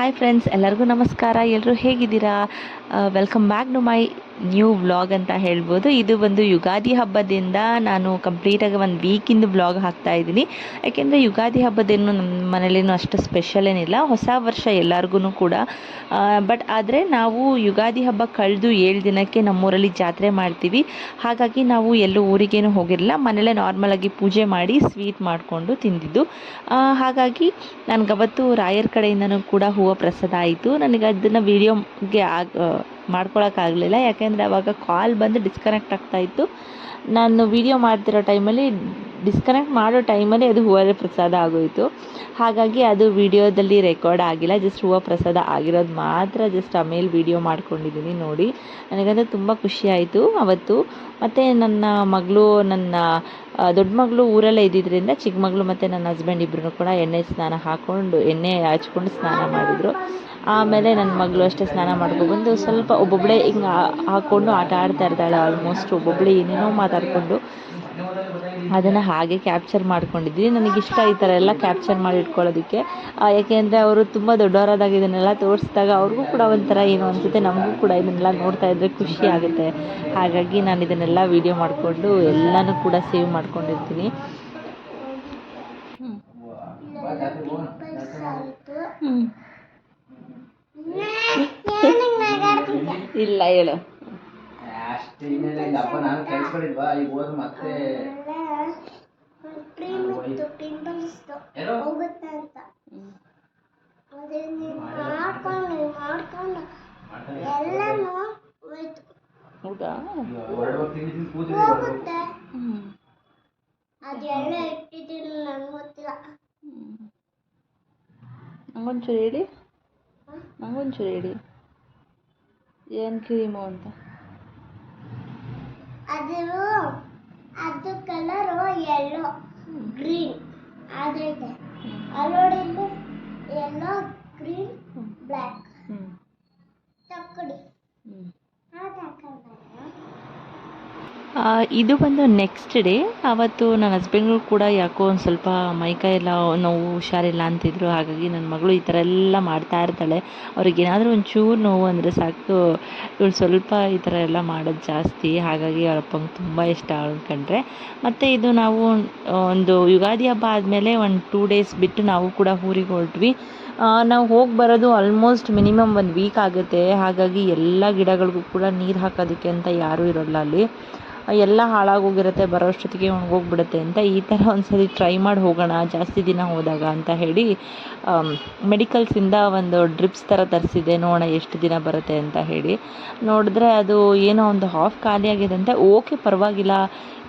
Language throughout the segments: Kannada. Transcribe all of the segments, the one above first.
ಹಾಯ್ ಫ್ರೆಂಡ್ಸ್ ಎಲ್ಲರಿಗೂ ನಮಸ್ಕಾರ. ಎಲ್ಲರೂ ಹೇಗಿದ್ದೀರಾ? Welcome back to my new vlog ಅಂತ ಹೇಳ್ಬೋದು. ಇದು ಒಂದು ಯುಗಾದಿ ಹಬ್ಬದಿಂದ ನಾನು ಕಂಪ್ಲೀಟಾಗಿ ಒಂದು ವೀಕಿಂದು ವ್ಲಾಗ್ ಹಾಕ್ತಾ ಇದ್ದೀನಿ. ಯಾಕೆಂದರೆ ಯುಗಾದಿ ಹಬ್ಬದೇನು ನಮ್ಮ ಮನೇಲೇನು ಅಷ್ಟು ಸ್ಪೆಷಲ್ ಏನಿಲ್ಲ. ಹೊಸ ವರ್ಷ ಎಲ್ಲರಿಗೂ ಕೂಡ. ಬಟ್ ಆದರೆ ನಾವು ಯುಗಾದಿ ಹಬ್ಬ ಕಳೆದು ಏಳು ದಿನಕ್ಕೆ ನಮ್ಮೂರಲ್ಲಿ ಜಾತ್ರೆ ಮಾಡ್ತೀವಿ. ಹಾಗಾಗಿ ನಾವು ಎಲ್ಲೂ ಊರಿಗೇನು ಹೋಗಿರಲಿಲ್ಲ. ಮನೇಲೇ ನಾರ್ಮಲಾಗಿ ಪೂಜೆ ಮಾಡಿ ಸ್ವೀಟ್ ಮಾಡಿಕೊಂಡು ತಿಂದಿದ್ದು. ಹಾಗಾಗಿ ನನಗವತ್ತು ರಾಯರ್ ಕಡೆಯಿಂದನೂ ಕೂಡ ಹೂವು ಪ್ರಸಾದ ಆಯಿತು. ನನಗೆ ಅದನ್ನು ವೀಡಿಯೋಗೆ ಆಗ ಮಾಡ್ಕೊಳಕ್ಕಾಗಲಿಲ್ಲ. ಯಾಕೆಂದರೆ ಅವಾಗ ಕಾಲ್ ಬಂದು ಡಿಸ್ಕನೆಕ್ಟ್ ಆಗ್ತಾಯಿತ್ತು ನಾನು ವೀಡಿಯೋ ಮಾಡ್ತಿರೋ ಟೈಮಲ್ಲಿ ಡಿಸ್ಕನೆಕ್ಟ್ ಮಾಡೋ ಟೈಮಲ್ಲಿ ಅದು ಹೂವದ ಪ್ರಸಾದ ಆಗೋಯಿತು. ಹಾಗಾಗಿ ಅದು ವಿಡಿಯೋದಲ್ಲಿ ರೆಕಾರ್ಡ್ ಆಗಿಲ್ಲ. ಜಸ್ಟ್ ಹೂವು ಪ್ರಸಾದ ಆಗಿರೋದು ಮಾತ್ರ ಜಸ್ಟ್ ಆಮೇಲೆ ವಿಡಿಯೋ ಮಾಡ್ಕೊಂಡಿದ್ದೀನಿ ನೋಡಿ. ನನಗಂದರೆ ತುಂಬ ಖುಷಿ ಆಯಿತು ಅವತ್ತು. ಮತ್ತು ನನ್ನ ಮಗಳು, ನನ್ನ ದೊಡ್ಡ ಮಗಳು ಊರಲ್ಲೇ ಇದ್ದಿದ್ದರಿಂದ ಚಿಕ್ಕ ಮಗಳು ಮತ್ತು ನನ್ನ ಹಸ್ಬೆಂಡ್ ಇಬ್ಬರೂ ಕೂಡ ಎಣ್ಣೆ ಸ್ನಾನ ಹಾಕ್ಕೊಂಡು ಎಣ್ಣೆ ಹಚ್ಕೊಂಡು ಸ್ನಾನ ಮಾಡಿದರು. ಆಮೇಲೆ ನನ್ನ ಮಗಳು ಅಷ್ಟೇ ಸ್ನಾನ ಮಾಡ್ಕೊಬಂದು ಸ್ವಲ್ಪ ಒಬ್ಬೊಬ್ಬಳೇ ಹಿಂಗೆ ಹಾಕ್ಕೊಂಡು ಆಟ ಆಡ್ತಾ ಇರ್ತಾಳೆ ಆಲ್ಮೋಸ್ಟ್ ಒಬ್ಬೊಬ್ಬಳೇ ಏನೇನೋ ಮಾತಾಡಿಕೊಂಡು ಅದನ್ನು ಹಾಗೆ ಕ್ಯಾಪ್ಚರ್ ಮಾಡ್ಕೊಂಡಿದ್ವಿ. ನನಗಿಷ್ಟ ಈ ಥರ ಎಲ್ಲ ಕ್ಯಾಪ್ಚರ್ ಮಾಡಿ ಇಟ್ಕೊಳ್ಳೋದಕ್ಕೆ. ಯಾಕೆಂದರೆ ಅವರು ತುಂಬ ದೊಡ್ಡವರಾದಾಗ ಇದನ್ನೆಲ್ಲ ತೋರಿಸಿದಾಗ ಅವ್ರಿಗೂ ಕೂಡ ಒಂಥರ ಏನು ಅನಿಸುತ್ತೆ ನಮಗೂ ಕೂಡ ಇದನ್ನೆಲ್ಲ ನೋಡ್ತಾ ಇದ್ದರೆ ಖುಷಿ ಆಗುತ್ತೆ. ಹಾಗಾಗಿ ನಾನು ಇದನ್ನೆಲ್ಲ ವೀಡಿಯೋ ಮಾಡಿಕೊಂಡು ಎಲ್ಲನೂ ಕೂಡ ಸೇವ್ ಮಾಡ್ಕೊಂಡಿರ್ತೀನಿ. ಇಲ್ಲ ಹೇಳು. ಅಷ್ಟು ಇನ್ನೇನು ಇಲ್ಲಪ್ಪ ನಾನು ಈಗ ಹೋದ್ರೆ ಮತ್ತೆ ಕ್ರೀಮ್ ಇತ್ತು ಪಿಂಪಲ್ಸ್ ಏನೋ? ಹೋಗುತ್ತೆ ಅಂತ. ಅದನ್ನ ಮಾಡ್ಕೊಂಡು ಮಾಡ್ಕೊಂಡು ಎಲ್ಲನೂ ಹೋಯ್ತು. ಹೌದಾ? ಹೊರಡುವಾಗ ತಿಂಡಿ ತಿಂದು ಕೂತಿದ್ದೆ ಹೊರಡುವಾಗ. ಹೋಗುತ್ತೆ ಹ್ಞೂ ಅದೆಲ್ಲ ಇಟ್ಟಿದ್ದೀನಿ ನಂಗೆ ಗೊತ್ತಿಲ್ಲ. ನಂಗೊಂಚೂರು ಹೇಳಿ. ನಂಗೊಂಚೂರು ಹೇಳಿ. ಏನು ಕ್ರೀಮು ಅಂತ? ಅದು ಅದು ಕಲರು ಎಲ್ಲೋ ಗ್ರೀನ್ ಅದೈತೆ ಅಲ್ಲೋಡಿದ್ದು ಎಲ್ಲೋ ಗ್ರೀನ್ ಬ್ಲ್ಯಾಕ್ ಹ್ಞೂ ತಕ್ಕಡಿ ಹ್ಞೂ ಅದು ಹಾಕೊಂಡ್ರೆ ಆ, ಇದು ಬಂದು ನೆಕ್ಸ್ಟ್ ಡೇ ಅವತ್ತು ನನ್ನ ಹಸ್ಬೆಂಡ್ಗೂ ಕೂಡ ಯಾಕೋ ಒಂದು ಸ್ವಲ್ಪ ಮೈಕೈ ಎಲ್ಲ ನೋವು, ಹುಷಾರಿಲ್ಲ ಅಂತಿದ್ರು. ಹಾಗಾಗಿ ನನ್ನ ಮಗಳು ಈ ಥರ ಎಲ್ಲ ಮಾಡ್ತಾ ಇರ್ತಾಳೆ. ಅವ್ರಿಗೆ ಏನಾದರೂ ಒಂಚೂರು ನೋವು ಅಂದರೆ ಸಾಕು. ಇವಳು ಸ್ವಲ್ಪ ಈ ಥರ ಎಲ್ಲ ಮಾಡೋದು ಜಾಸ್ತಿ. ಹಾಗಾಗಿ ಅವ್ರ ಅಪ್ಪಂಗೆ ತುಂಬ ಇಷ್ಟ ಕಂಡ್ರೆ. ಮತ್ತು ಇದು ನಾವು ಒಂದು ಯುಗಾದಿ ಹಬ್ಬ ಆದಮೇಲೆ ಒಂದು ಟೂ ಡೇಸ್ ಬಿಟ್ಟು ನಾವು ಕೂಡ ಊರಿಗೆ ಹೊರಟ್ವಿ. ನಾವು ಹೋಗಿ ಬರೋದು ಆಲ್ಮೋಸ್ಟ್ ಮಿನಿಮಮ್ ಒಂದು ವೀಕ್ ಆಗುತ್ತೆ. ಹಾಗಾಗಿ ಎಲ್ಲ ಗಿಡಗಳಿಗೂ ಕೂಡ ನೀರು ಹಾಕೋದಕ್ಕೆ ಅಂತ ಯಾರೂ ಇರೋಲ್ಲ ಅಲ್ಲಿ. ಎಲ್ಲ ಹಾಳಾಗೋಗಿರುತ್ತೆ, ಬರೋಷ್ಟೊತ್ತಿಗೆ ಒಣಗೋಗ್ಬಿಡುತ್ತೆ ಅಂತ ಈ ಥರ ಒಂದ್ಸರಿ ಟ್ರೈ ಮಾಡಿ ಹೋಗೋಣ, ಜಾಸ್ತಿ ದಿನ ಹೋದಾಗ ಅಂತ ಹೇಳಿ ಮೆಡಿಕಲ್ಸಿಂದ ಒಂದು ಡ್ರಿಪ್ಸ್ ಥರ ತರಿಸಿದೆ, ನೋಡೋಣ ಎಷ್ಟು ದಿನ ಬರುತ್ತೆ ಅಂತ ಹೇಳಿ. ನೋಡಿದ್ರೆ ಅದು ಏನೋ ಒಂದು ಹಾಫ್ ಖಾಲಿಯಾಗಿದೆ ಅಂತ ಓಕೆ ಪರವಾಗಿಲ್ಲ,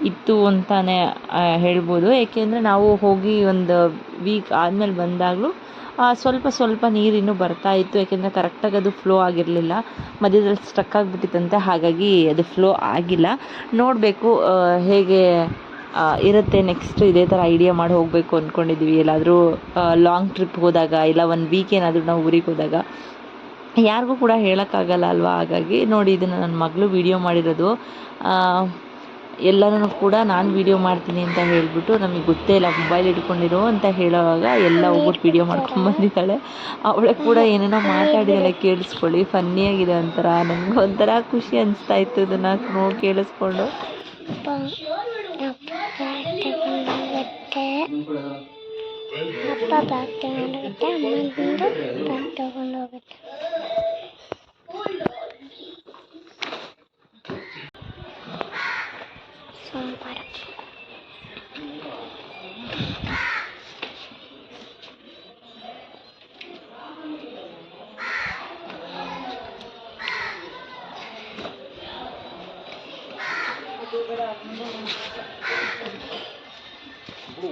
ಇತ್ತು ಅಂತಾನೆ ಹೇಳ್ಬೋದು. ಏಕೆಂದರೆ ನಾವು ಹೋಗಿ ಒಂದು ವೀಕ್ ಆದಮೇಲೆ ಬಂದಾಗಲೂ ಸ್ವಲ್ಪ ಸ್ವಲ್ಪ ನೀರು ಇನ್ನೂ ಬರ್ತಾ ಇತ್ತು, ಯಾಕೆಂದರೆ ಕರೆಕ್ಟಾಗಿ ಅದು ಫ್ಲೋ ಆಗಿರಲಿಲ್ಲ. ಮಧ್ಯದಲ್ಲಿ ಸ್ಟಕ್ ಆಗಿಬಿಟ್ಟಿತ್ತಂತೆ, ಹಾಗಾಗಿ ಅದು ಫ್ಲೋ ಆಗಿಲ್ಲ. ನೋಡಬೇಕು ಹೇಗೆ ಇರುತ್ತೆ ನೆಕ್ಸ್ಟ್ ಇದೇ ಥರ ಐಡಿಯಾ ಮಾಡಿ ಹೋಗಬೇಕು ಅಂದ್ಕೊಂಡಿದ್ದೀವಿ ಎಲ್ಲಾದರೂ ಲಾಂಗ್ ಟ್ರಿಪ್ ಹೋದಾಗ, ಇಲ್ಲ ಒಂದು ವೀಕ್ ಏನಾದರೂ ನಾವು ಊರಿಗೆ ಹೋದಾಗ. ಯಾರಿಗೂ ಕೂಡ ಹೇಳೋಕ್ಕಾಗಲ್ಲ ಅಲ್ವಾ? ಹಾಗಾಗಿ ನೋಡಿ, ಇದನ್ನು ನನ್ನ ಮಗಳು ವೀಡಿಯೋ ಮಾಡಿರೋದು. ಎಲ್ಲನೂ ಕೂಡ ನಾನು ವಿಡಿಯೋ ಮಾಡ್ತೀನಿ ಅಂತ ಹೇಳಿಬಿಟ್ಟು ನಮಗೆ ಗೊತ್ತೇ ಇಲ್ಲ ಮೊಬೈಲ್ ಹಿಡ್ಕೊಂಡಿರೋ ಅಂತ ಹೇಳೋವಾಗ ಎಲ್ಲ ಹೋಗ್ಬಿಟ್ಟು ವಿಡಿಯೋ ಮಾಡ್ಕೊಂಡು ಬಂದಿದ್ದಾಳೆ ಅವಳೇ ಕೂಡ ಏನೇನೋ ಮಾತಾಡಿದಾಳೆ ಕೇಳಿಸ್ಕೊಳ್ಳಿ ಫನ್ನಿಯಾಗಿದೆ ಒಂಥರ ನನಗೆ ಒಂಥರ ಖುಷಿ ಅನಿಸ್ತಾ ಇತ್ತು ಇದನ್ನು ಕೇಳಿಸ್ಕೊಂಡು ಅಪ್ಪ ಬ್ಯಾಗ್ ತಗೊಂಡೋಗುತ್ತೆ ಅಮ್ಮ ಬಂದು ಬ್ಯಾಗ್ ತಗೊಂಡೋಗುತ್ತೆ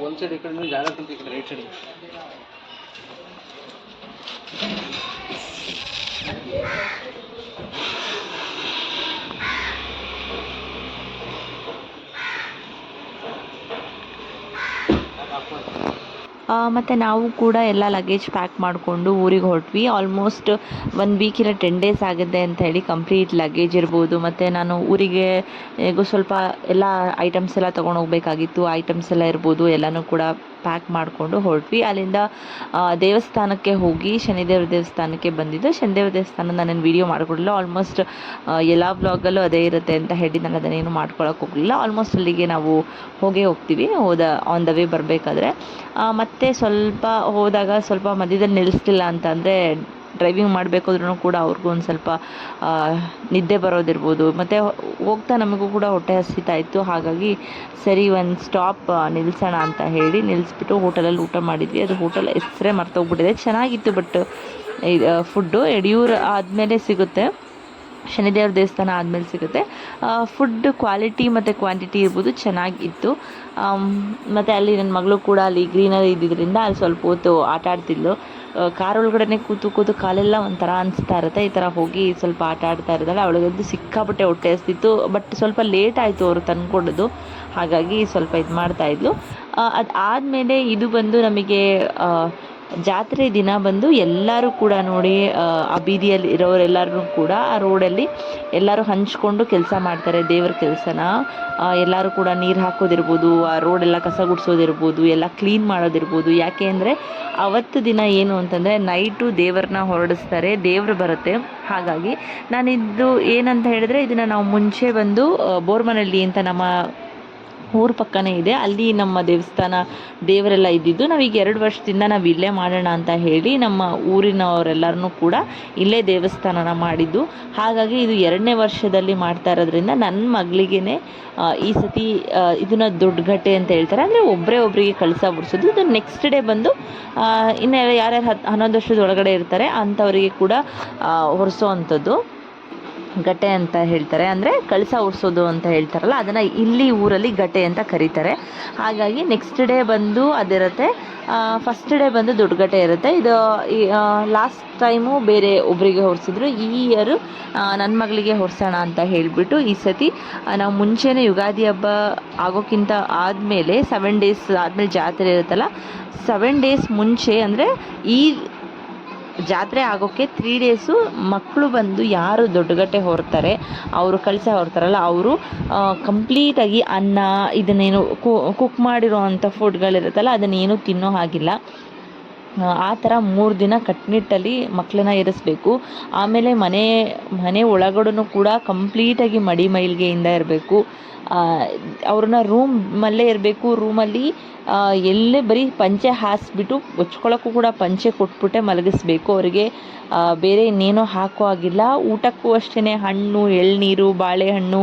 ಒಂದು ಸೈಡ್ ಈ ಕಡೆ ನೀವು ಜಾಗ ತಿಂತ ಈ ಕಡೆ ರೈಟ್ ಸೈಡ್ ಮತ್ತು ನಾವು ಕೂಡ ಎಲ್ಲ ಲಗೇಜ್ ಪ್ಯಾಕ್ ಮಾಡಿಕೊಂಡು ಊರಿಗೆ ಹೊರಟ್ವಿ. ಆಲ್ಮೋಸ್ಟ್ ಒಂದು ವೀಕ್ ಇಲ್ಲ ಟೆನ್ ಡೇಸ್ ಆಗುತ್ತೆ ಅಂತ ಹೇಳಿ ಕಂಪ್ಲೀಟ್ ಲಗೇಜ್ ಇರ್ಬೋದು. ಮತ್ತು ನಾನು ಊರಿಗೆ, ಹೇಗೂ ಸ್ವಲ್ಪ ಎಲ್ಲ ಐಟಮ್ಸ್ ಎಲ್ಲ ತೊಗೊಂಡು ಹೋಗಬೇಕಾಗಿತ್ತು. ಐಟಮ್ಸ್ ಎಲ್ಲ ಇರ್ಬೋದು, ಎಲ್ಲನೂ ಕೂಡ ಪ್ಯಾಕ್ ಮಾಡಿಕೊಂಡು ಹೊರಟ್ವಿ. ಅಲ್ಲಿಂದ ದೇವಸ್ಥಾನಕ್ಕೆ ಹೋಗಿ ಶನಿದೇವ್ರ ದೇವಸ್ಥಾನಕ್ಕೆ ಬಂದಿದ್ದು. ಶನಿದೇವ್ರ ದೇವಸ್ಥಾನ ನಾನೇನು ವಿಡಿಯೋ ಮಾಡಿಕೊಡಲಿಲ್ಲ. ಆಲ್ಮೋಸ್ಟ್ ಎಲ್ಲ ಬ್ಲಾಗಲ್ಲೂ ಅದೇ ಇರುತ್ತೆ ಅಂತ ಹೇಳಿ ನಾನು ಅದನ್ನೇನು ಮಾಡ್ಕೊಳಕ್ಕೆ ಹೋಗಲಿಲ್ಲ. ಆಲ್ಮೋಸ್ಟ್ ಅಲ್ಲಿಗೆ ನಾವು ಹೋಗೇ ಹೋಗ್ತೀವಿ. ಹೋದ ಆನ್ ದ ವೇ ಬರಬೇಕಾದ್ರೆ. ಮತ್ತೆ ಸ್ವಲ್ಪ ಹೋದಾಗ ಸ್ವಲ್ಪ ಮಧ್ಯದಲ್ಲಿ ನಿಲ್ಲಿಸ್ಲಿಲ್ಲ ಅಂತ ಅಂದರೆ ಡ್ರೈವಿಂಗ್ ಮಾಡಬೇಕಾದ್ರೂ ಕೂಡ ಅವ್ರಿಗೂ ಒಂದು ಸ್ವಲ್ಪ ನಿದ್ದೆ ಬರೋದಿರ್ಬೋದು. ಮತ್ತು ಹೋಗ್ತಾ ನಮಗೂ ಕೂಡ ಹೊಟ್ಟೆ ಹಸಿತಾ ಇತ್ತು. ಹಾಗಾಗಿ ಸರಿ, ಒಂದು ಸ್ಟಾಪ್ ನಿಲ್ಲಿಸೋಣ ಅಂತ ಹೇಳಿ ನಿಲ್ಲಿಸ್ಬಿಟ್ಟು ಹೋಟೆಲಲ್ಲಿ ಊಟ ಮಾಡಿದ್ವಿ. ಅದು ಹೋಟೆಲ್ ಹೆಸರೇ ಮರ್ತೋಗ್ಬಿಟ್ಟಿದೆ. ಚೆನ್ನಾಗಿತ್ತು ಬಟ್ ಇದು ಫುಡ್ಡು ಯಡಿಯೂರು ಆದಮೇಲೆ ಸಿಗುತ್ತೆ. ಶನಿದೇವ್ರ ದೇವಸ್ಥಾನ ಆದಮೇಲೆ ಸಿಗುತ್ತೆ. ಫುಡ್ ಕ್ವಾಲಿಟಿ ಮತ್ತು ಕ್ವಾಂಟಿಟಿ ಇರ್ಬೋದು ಚೆನ್ನಾಗಿತ್ತು ಮತ್ತು ಅಲ್ಲಿ ನನ್ನ ಮಗಳು ಕೂಡ ಅಲ್ಲಿ ಗ್ರೀನರಿ ಇದ್ದಿದ್ದರಿಂದ ಅಲ್ಲಿ ಸ್ವಲ್ಪ ಹೊತ್ತು ಆಟ ಆಡ್ತಿದ್ಲು. ಕಾರ್ ಒಳಗಡೆ ಕೂತು ಕೂತು ಕಾಲೆಲ್ಲ ಒಂಥರ ಅನಿಸ್ತಾ ಇರುತ್ತೆ. ಈ ಥರ ಹೋಗಿ ಸ್ವಲ್ಪ ಆಟ ಆಡ್ತಾ ಇರೋದಲ್ಲ ಅವಳಿಗಂತೂ ಸಿಕ್ಕಾಪಟ್ಟೆ ಹೊಟ್ಟೆ ಹಸ್ತಿತ್ತು. ಬಟ್ ಸ್ವಲ್ಪ ಲೇಟ್ ಆಯಿತು ಅವರು ತಂದುಕೊಡೋದು. ಹಾಗಾಗಿ ಸ್ವಲ್ಪ ಇದು ಮಾಡ್ತಾಯಿದ್ಲು ಅದು ಆದಮೇಲೆ ಇದು ಬಂದು ನಮಗೆ ಜಾತ್ರೆ ದಿನ ಬಂದು ಎಲ್ಲರೂ ಕೂಡ ನೋಡಿ ಆ, ಬೀದಿಯಲ್ಲಿ ಇರೋರೆಲ್ಲರೂ ಕೂಡ ಆ ರೋಡಲ್ಲಿ ಎಲ್ಲರೂ ಹಂಚ್ಕೊಂಡು ಕೆಲಸ ಮಾಡ್ತಾರೆ ದೇವ್ರ ಕೆಲಸನ. ಎಲ್ಲರೂ ಕೂಡ ನೀರು ಹಾಕೋದಿರ್ಬೋದು ಆ ರೋಡೆಲ್ಲ ಕಸ ಗುಡಿಸೋದಿರ್ಬೋದು ಎಲ್ಲ ಕ್ಲೀನ್ ಮಾಡೋದಿರ್ಬೋದು. ಯಾಕೆ ಅಂದರೆ ಅವತ್ತು ದಿನ ಏನು ಅಂತಂದರೆ ನೈಟು ದೇವ್ರನ್ನ ಹೊರಡಿಸ್ತಾರೆ ದೇವ್ರು ಬರುತ್ತೆ. ಹಾಗಾಗಿ ನಾನಿದ್ದು ಏನಂತ ಹೇಳಿದ್ರೆ ಇದನ್ನು ನಾವು ಮುಂಚೆ ಬಂದು ಬೋರ್ಮನಹಳ್ಳಿ ಅಂತ ನಮ್ಮ ಊರ ಪಕ್ಕನೇ ಇದೆ. ಅಲ್ಲಿ ನಮ್ಮ ದೇವಸ್ಥಾನ ದೇವರೆಲ್ಲ ಇದ್ದಿದ್ದು ನಾವೀಗ ಎರಡು ವರ್ಷದಿಂದ ನಾವು ಇಲ್ಲೇ ಮಾಡೋಣ ಅಂತ ಹೇಳಿ ನಮ್ಮ ಊರಿನವರೆಲ್ಲರನ್ನೂ ಕೂಡ ಇಲ್ಲೇ ದೇವಸ್ಥಾನನ ಮಾಡಿದ್ದು. ಹಾಗಾಗಿ ಇದು ಎರಡನೇ ವರ್ಷದಲ್ಲಿ ಮಾಡ್ತಾ ಇರೋದ್ರಿಂದ ನನ್ನ ಮಗಳಿಗೇನೆ ಈ ಸತಿ ಇದನ್ನ ಇದನ್ನ ದೊಡ್ಡಗಟ್ಟೆ ಅಂತ ಹೇಳ್ತಾರೆ. ಅಂದರೆ ಒಬ್ಬರೇ ಒಬ್ಬರಿಗೆ ಕಳಸ ಬಿಡಿಸೋದು. ಇದು ನೆಕ್ಸ್ಟ್ ಡೇ ಬಂದು ಇನ್ನು ಯಾರ್ಯಾರು ಹತ್ತು ಹನ್ನೊಂದು ವರ್ಷದ ಒಳಗಡೆ ಇರ್ತಾರೆ, ಅಂಥವರಿಗೆ ಕೂಡ ಹೊರಿಸೋ ಅಂಥದ್ದು. ಗಟ್ಟೆ ಅಂತ ಹೇಳ್ತಾರೆ. ಅಂದರೆ ಕಳಸ ಉರ್ಸೋದು ಅಂತ ಹೇಳ್ತಾರಲ್ಲ, ಅದನ್ನು ಇಲ್ಲಿ ಊರಲ್ಲಿ ಗಟೆ ಅಂತ ಕರೀತಾರೆ. ಹಾಗಾಗಿ ನೆಕ್ಸ್ಟ್ ಡೇ ಬಂದು ಅದಿರುತ್ತೆ. ಫಸ್ಟ್ ಡೇ ಬಂದು ದೊಡ್ಡ ಗಟ್ಟೆ ಇರುತ್ತೆ. ಇದು ಲಾಸ್ಟ್ ಟೈಮು ಬೇರೆ ಒಬ್ಬರಿಗೆ ಹೊರಿಸಿದ್ರು ಈ ಇಯರು ನನ್ನ ಮಗಳಿಗೆ ಹೊರಿಸೋಣ ಅಂತ ಹೇಳಿಬಿಟ್ಟು ಈ ಸತಿ ನಾವು ಮುಂಚೆನೇ ಯುಗಾದಿ ಹಬ್ಬ ಆಗೋಕ್ಕಿಂತ ಆದಮೇಲೆ ಸೆವೆನ್ ಡೇಸ್ ಆದಮೇಲೆ ಜಾತ್ರೆ ಇರುತ್ತಲ್ಲ ಸೆವೆನ್ ಡೇಸ್ ಮುಂಚೆ ಅಂದರೆ ಈ ಜಾತ್ರೆ ಆಗೋಕ್ಕೆ ತ್ರೀ ಡೇಸು ಮಕ್ಕಳು ಬಂದು ಯಾರು ದೊಡ್ಡಗಟ್ಟೆ ಹೊರ್ತಾರೆ ಅವರು ಕಳಸ ಹೊರ್ತಾರಲ್ಲ ಅವರು ಕಂಪ್ಲೀಟಾಗಿ ಅನ್ನ ಇದನ್ನೇನು ಕುಕ್ ಮಾಡಿರೋ ಅಂಥ ಫುಡ್ಗಳಿರುತ್ತಲ್ಲ ಅದನ್ನೇನು ತಿನ್ನೋ ಹಾಗಿಲ್ಲ. ಆ, ಥರ ಮೂರು ದಿನ ಕಟ್ನಿಟ್ಟಲ್ಲಿ ಮಕ್ಕಳನ್ನ ಇರಿಸ್ಬೇಕು. ಆಮೇಲೆ ಮನೆ ಮನೆ ಒಳಗಡೆನೂ ಕೂಡ ಕಂಪ್ಲೀಟಾಗಿ ಮಡಿ ಮೈಲ್ಗೆಯಿಂದ ಇರಬೇಕು. ಅವ್ರನ್ನ ರೂಮಲ್ಲೇ ಇರಬೇಕು. ರೂಮಲ್ಲಿ ಎಲ್ಲೇ ಬರೀ ಪಂಚೆ ಹಾಸಿಬಿಟ್ಟು ಹೊಚ್ಕೊಳ್ಳೋಕ್ಕೂ ಕೂಡ ಪಂಚೆ ಕೊಟ್ಬಿಟ್ಟೆ ಮಲಗಿಸ್ಬೇಕು. ಅವರಿಗೆ ಬೇರೆ ಇನ್ನೇನೋ ಹಾಕೋ ಆಗಿಲ್ಲ ಊಟಕ್ಕೂ ಅಷ್ಟೇ ಹಣ್ಣು, ಎಳ್ನೀರು, ಬಾಳೆಹಣ್ಣು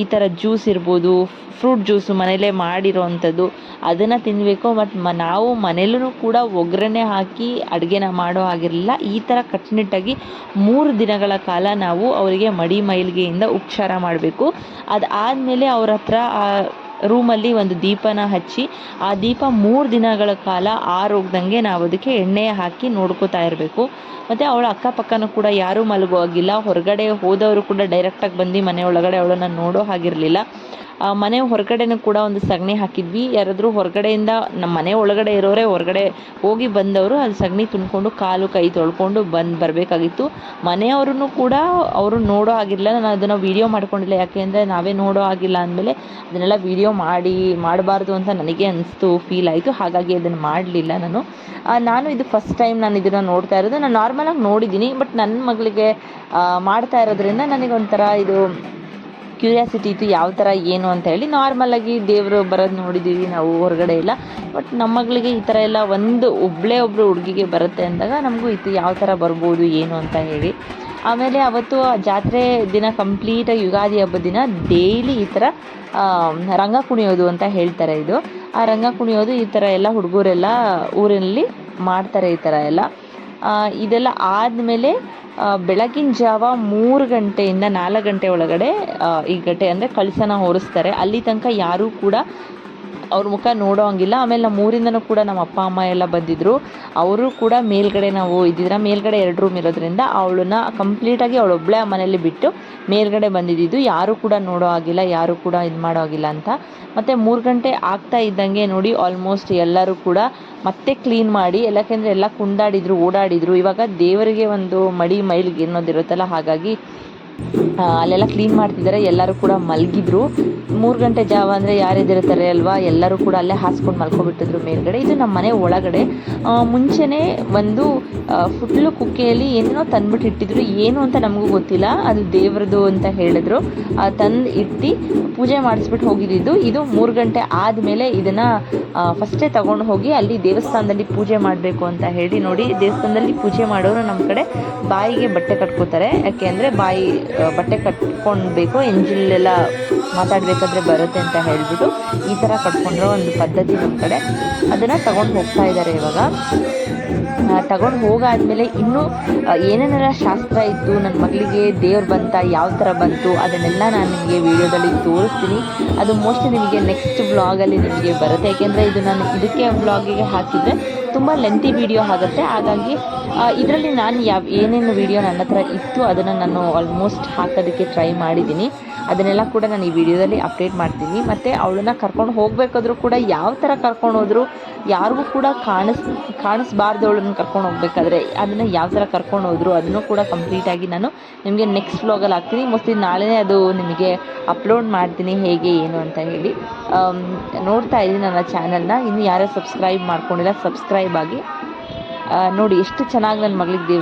ಈ ಥರ ಜ್ಯೂಸ್ ಇರ್ಬೋದು, ಫ್ರೂಟ್ ಜ್ಯೂಸು ಮನೇಲೇ ಮಾಡಿರೋ ಅಂಥದ್ದು ಅದನ್ನು ತಿನ್ನಬೇಕು ಮತ್ತು ಮ, ನಾವು ಮನೇಲೂ ಕೂಡ ಒಗ್ಗರಣೆ ಹಾಕಿ ಅಡುಗೆನ ಮಾಡೋ ಆಗಿರಲಿಲ್ಲ ಈ ಥರ ಕಟ್ಟುನಿಟ್ಟಾಗಿ ಮೂರು ದಿನಗಳ ಕಾಲ ನಾವು ಅವರಿಗೆ ಮಡಿ ಮೈಲಿಗೆಯಿಂದ ಉಪಚಾರ ಮಾಡಬೇಕು. ಅದಾದಮೇಲೆ ಅವ್ರ ಹತ್ರ ರೂಮಲ್ಲಿ ಒಂದು ದೀಪನ ಹಚ್ಚಿ, ಆ ದೀಪ ಮೂರು ದಿನಗಳ ಕಾಲ ಆರೋಗ್ದಂಗೆ ನಾವು ಅದಕ್ಕೆ ಎಣ್ಣೆ ಹಾಕಿ ನೋಡ್ಕೋತಾ ಇರಬೇಕು. ಮತ್ತು ಅವಳ ಅಕ್ಕಪಕ್ಕನೂ ಕೂಡ ಯಾರೂ ಮಲಗೋ ಹಾಗಿಲ್ಲ ಹೊರಗಡೆ ಹೋದವರು ಕೂಡ ಡೈರೆಕ್ಟಾಗಿ ಬಂದು ಮನೆ ಒಳಗಡೆ ಅವಳನ್ನು ನೋಡೋ ಹಾಗಿರಲಿಲ್ಲ. ಮನೆ ಹೊರಗಡೆನೂ ಕೂಡ ಒಂದು ಸಗಣಿ ಹಾಕಿದ್ವಿ. ಯಾರಾದರೂ ಹೊರಗಡೆಯಿಂದ ನಮ್ಮ ಮನೆ ಒಳಗಡೆ ಇರೋರೇ ಹೊರಗಡೆ ಹೋಗಿ ಬಂದವರು, ಅಲ್ಲಿ ಸಗಣಿ ತುಂಬಿಕೊಂಡು ಕಾಲು ಕೈ ತೊಳ್ಕೊಂಡು ಬಂದು ಬರಬೇಕಾಗಿತ್ತು. ಮನೆಯವ್ರೂ ಕೂಡ ಅವರು ನೋಡೋ ಆಗಿರಲಿಲ್ಲ ನಾನು ಅದನ್ನು ವೀಡಿಯೋ ಮಾಡ್ಕೊಂಡಿಲ್ಲ. ಯಾಕೆ ಅಂದರೆ ನಾವೇ ನೋಡೋ ಆಗಿಲ್ಲ ಅಂದಮೇಲೆ ಅದನ್ನೆಲ್ಲ ವೀಡಿಯೋ ಮಾಡಿ, ಮಾಡಬಾರ್ದು ಅಂತ ನನಗೆ ಅನಿಸ್ತು ಫೀಲ್ ಆಯಿತು. ಹಾಗಾಗಿ ಅದನ್ನು ಮಾಡಲಿಲ್ಲ ನಾನು. ನಾನು ಇದು ಫಸ್ಟ್ ಟೈಮ್ ನಾನು ಇದನ್ನು ನೋಡ್ತಾ ಇರೋದು. ನಾನು ನಾರ್ಮಲಾಗಿ ನೋಡಿದ್ದೀನಿ. ಬಟ್ ನನ್ನ ಮಗಳಿಗೆ ಮಾಡ್ತಾ ಇರೋದ್ರಿಂದ ನನಗೊಂಥರ ಇದು ಕ್ಯೂರಿಯಾಸಿಟಿ ಇತ್ತು ಯಾವ ಥರ ಏನು ಅಂತ ಹೇಳಿ ನಾರ್ಮಲಾಗಿ ದೇವರು ಬರೋದು ನೋಡಿದ್ದೀವಿ ನಾವು ಹೊರಗಡೆ ಎಲ್ಲ ಬಟ್ ನಮ್ಮ ಮಗಳಿಗೆ ಈ ಥರ ಎಲ್ಲ ಒಂದು ಒಬ್ಬಳೇ ಒಬ್ಬರು ಹುಡುಗಿಗೆ ಬರುತ್ತೆ ಅಂದಾಗ ನಮಗೂ ಇತ್ತು ಯಾವ ಥರ ಬರ್ಬೋದು, ಏನು ಅಂತ ಹೇಳಿ. ಆಮೇಲೆ ಅವತ್ತು ಆ ಜಾತ್ರೆ ದಿನ ಕಂಪ್ಲೀಟಾಗಿ ಯುಗಾದಿ ಹಬ್ಬದ ದಿನ ಡೈಲಿ ಈ ಥರ ರಂಗ ಕುಣಿಯೋದು ಅಂತ ಹೇಳ್ತಾರೆ ಇದು. ಆ ರಂಗ ಕುಣಿಯೋದು ಈ ಥರ ಎಲ್ಲ ಹುಡುಗರೆಲ್ಲ ಊರಿನಲ್ಲಿ ಮಾಡ್ತಾರೆ ಈ ಥರ ಎಲ್ಲ. ಇದೆಲ್ಲ ಆದಮೇಲೆ ಬೆಳಗಿನ ಜಾವ ಮೂರು ಗಂಟೆಯಿಂದ ನಾಲ್ಕು ಗಂಟೆ ಒಳಗಡೆ ಈ ಗಡ್ಡೆ ಅಂದರೆ ಕಳಸನ ಹೊರಿಸ್ತಾರೆ. ಅಲ್ಲಿ ತನಕ ಯಾರೂ ಕೂಡ ಅವ್ರ ಮುಖ ನೋಡೋ ಹಂಗಿಲ್ಲ ಆಮೇಲೆ ನಮ್ಮ ಊರಿಂದನೂ ಕೂಡ ನಮ್ಮ ಅಪ್ಪ, ಅಮ್ಮ ಎಲ್ಲ ಬಂದಿದ್ದರು ಅವರು ಕೂಡ ಮೇಲ್ಗಡೆ ನಾವು ಇದ್ದಿದ್ರ, ಮೇಲ್ಗಡೆ ಎರಡು ರೂಮ್ ಇರೋದ್ರಿಂದ ಅವಳನ್ನ ಕಂಪ್ಲೀಟಾಗಿ ಅವಳೊಬ್ಬಳೇ ಆ ಮನೇಲಿ ಬಿಟ್ಟು ಮೇಲ್ಗಡೆ ಬಂದಿದ್ದು ಯಾರೂ ಕೂಡ ನೋಡೋ ಆಗಿಲ್ಲ ಯಾರೂ ಕೂಡ ಇದು ಮಾಡೋ ಆಗಿಲ್ಲ ಅಂತ. ಮತ್ತು ಮೂರು ಗಂಟೆ ಆಗ್ತಾ ಇದ್ದಂಗೆ ನೋಡಿ ಆಲ್ಮೋಸ್ಟ್ ಎಲ್ಲರೂ ಕೂಡ ಮತ್ತೆ ಕ್ಲೀನ್ ಮಾಡಿ, ಯಾಕೆಂದರೆ ಎಲ್ಲ ಕುಂದಾಡಿದ್ರು, ಓಡಾಡಿದ್ರು. ಇವಾಗ ದೇವರಿಗೆ ಒಂದು ಮಡಿ, ಮೈಲ್ಗೆ ಅನ್ನೋದಿರುತ್ತಲ್ಲ ಹಾಗಾಗಿ ಅಲ್ಲೆಲ್ಲ ಕ್ಲೀನ್ ಮಾಡ್ತಿದ್ದಾರೆ. ಎಲ್ಲರೂ ಕೂಡ ಮಲಗಿದ್ರು. ಮೂರು ಗಂಟೆ ಜಾವ ಅಂದರೆ ಯಾರು ಎದ್ದಿರ್ತಾರೆ ಅಲ್ವಾ? ಎಲ್ಲರೂ ಕೂಡ ಅಲ್ಲೇ ಹಾಸ್ಕೊಂಡು ಮಲ್ಕೊಬಿಟ್ಟಿದ್ರು ಮೇಲ್ಗಡೆ. ಇದು ನಮ್ಮ ಮನೆ ಒಳಗಡೆ. ಮುಂಚೆನೇ ಒಂದು ಫುಟ್ಲು ಕುಕ್ಕೆಯಲ್ಲಿ ಏನೇನೋ ತಂದ್ಬಿಟ್ಟು ಇಟ್ಟಿದ್ರು. ಏನು ಅಂತ ನಮಗೂ ಗೊತ್ತಿಲ್ಲ. ಅದು ದೇವ್ರದ್ದು ಅಂತ ಹೇಳಿದ್ರು. ತಂದು ಇಟ್ಟು ಪೂಜೆ ಮಾಡಿಸ್ಬಿಟ್ಟು ಹೋಗಿದ್ದು. ಇದು ಮೂರು ಗಂಟೆ ಆದಮೇಲೆ ಇದನ್ನು ಫಸ್ಟೇ ತಗೊಂಡು ಹೋಗಿ ಅಲ್ಲಿ ದೇವಸ್ಥಾನದಲ್ಲಿ ಪೂಜೆ ಮಾಡಬೇಕು ಅಂತ ಹೇಳಿ ನೋಡಿ ದೇವಸ್ಥಾನದಲ್ಲಿ ಪೂಜೆ ಮಾಡೋರು ನಮ್ಮ ಕಡೆ ಬಾಯಿಗೆ ಬಟ್ಟೆ ಕಟ್ಕೋತಾರೆ. ಯಾಕೆ ಅಂದರೆ ಬಾಯಿ ಬಟ್ಟೆ ಕಟ್ಕೊಳ್ಬೇಕು ಎಂಜಿಲೆಲ್ಲ ಮಾತಾಡಬೇಕಾದ್ರೆ ಬರುತ್ತೆ ಅಂತ ಹೇಳಿಬಿಟ್ಟು ಈ ಥರ ಕಟ್ಕೊಂಡ್ರೆ ಒಂದು ಪದ್ಧತಿ ನಮ್ಮ ಕಡೆ ಅದನ್ನು ತಗೊಂಡು ಹೋಗ್ತಾ ಇದ್ದಾರೆ ಇವಾಗ. ತಗೊಂಡು ಹೋಗಾದ್ಮೇಲೆ ಇನ್ನೂ ಏನೇನೆಲ್ಲ ಶಾಸ್ತ್ರ ಇತ್ತು ನನ್ನ ಮಗಳಿಗೆ ದೇವ್ರು ಬಂತ, ಯಾವ ಥರ ಬಂತು, ಅದನ್ನೆಲ್ಲ ನಾನು ನಿಮಗೆ ವಿಡಿಯೋದಲ್ಲಿ ತೋರಿಸ್ತೀನಿ. ಅದು ಮೋಸ್ಟ್ಲಿ ನಿಮಗೆ ನೆಕ್ಸ್ಟ್ ಬ್ಲಾಗಲ್ಲಿ ನಿಮಗೆ ಬರುತ್ತೆ. ಯಾಕೆಂದರೆ ಇದು ನಾನು ಇದಕ್ಕೆ ಬ್ಲಾಗಿಗೆ ಹಾಕಿದರೆ ತುಂಬ ಲೆಂತಿ ವಿಡಿಯೋ ಆಗುತ್ತೆ. ಹಾಗಾಗಿ ಇದರಲ್ಲಿ ನಾನು ಯಾವ ಏನೇನು ವಿಡಿಯೋ ನನ್ನ ಹತ್ರ ಇತ್ತು, ಅದನ್ನು ನಾನು ಆಲ್ಮೋಸ್ಟ್ ಹಾಕೋದಕ್ಕೆ ಟ್ರೈ ಮಾಡಿದ್ದೀನಿ. ಅದನ್ನೆಲ್ಲ ಕೂಡ ನಾನು ಈ ವಿಡಿಯೋದಲ್ಲಿ ಅಪ್ಡೇಟ್ ಮಾಡ್ತೀನಿ. ಮತ್ತು ಅವಳನ್ನ ಕರ್ಕೊಂಡು ಹೋಗಬೇಕಾದ್ರೂ ಕೂಡ ಯಾವ ಥರ ಕರ್ಕೊಂಡು ಹೋದ್ರು ಯಾರಿಗೂ ಕೂಡ ಕಾಣಿಸ್, ಕಾಣಿಸ್ಬಾರ್ದು ಅವಳನ್ನ ಕರ್ಕೊಂಡು ಹೋಗ್ಬೇಕಾದ್ರೆ. ಅದನ್ನು ಯಾವ ಥರ ಕರ್ಕೊಂಡು ಹೋದ್ರು ಅದನ್ನು ಕೂಡ ಕಂಪ್ಲೀಟಾಗಿ ನಾನು ನಿಮಗೆ ನೆಕ್ಸ್ಟ್ ವ್ಲಾಗಲ್ಲಿ ಹಾಕ್ತೀನಿ. ಮೋಸ್ಟ್ಲಿ ನಾಳೆನೇ ಅದು ನಿಮಗೆ ಅಪ್ಲೋಡ್ ಮಾಡ್ತೀನಿ ಹೇಗೆ, ಏನು ಅಂತ ಹೇಳಿ. ನೋಡ್ತಾ ಇದ್ದೀನಿ ನನ್ನ ಚಾನಲ್ನ ಇನ್ನು ಯಾರು ಸಬ್ಸ್ಕ್ರೈಬ್ ಮಾಡ್ಕೊಂಡಿಲ್ಲ ಸಬ್ಸ್ಕ್ರೈಬ್ ಆಗಿ. ನೋಡಿ, ಎಷ್ಟು ಚೆನ್ನಾಗಿ ನನ್ನ ಮಗಳಿಗೆ ದೇವ್